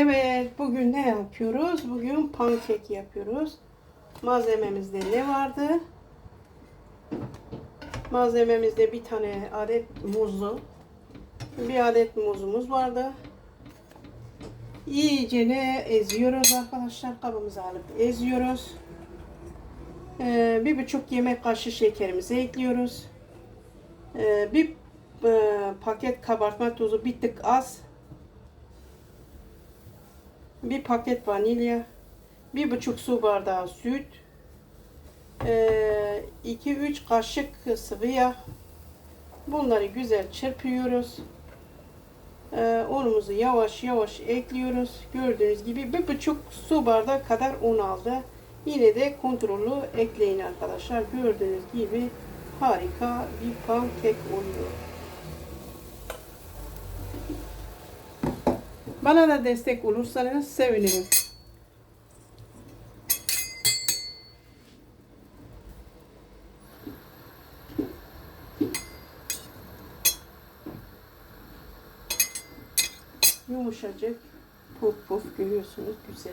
Evet, bugün ne yapıyoruz? Bugün pankek yapıyoruz. Malzememizde ne vardı? Malzememizde bir tane adet muzlu, bir adet muzumuz vardı. İyice ne eziyoruz arkadaşlar? Kabımıza alıp eziyoruz. Ee, bir buçuk yemek kaşığı şekerimizi ekliyoruz. Ee, bir e, paket kabartma tozu bir tık az. Bir paket vanilya. Bir buçuk su bardağı süt. 2-3 kaşık sıvı yağ. Bunları güzel çırpıyoruz. Ee, unumuzu yavaş yavaş ekliyoruz. Gördüğünüz gibi bir buçuk su bardağı kadar un aldı. Yine de kontrollü ekleyin arkadaşlar. Gördüğünüz gibi harika bir pankek oluyor. Bana da destek olursanız sevinirim. Yumuşacık, puf puf görüyorsunuz güzel.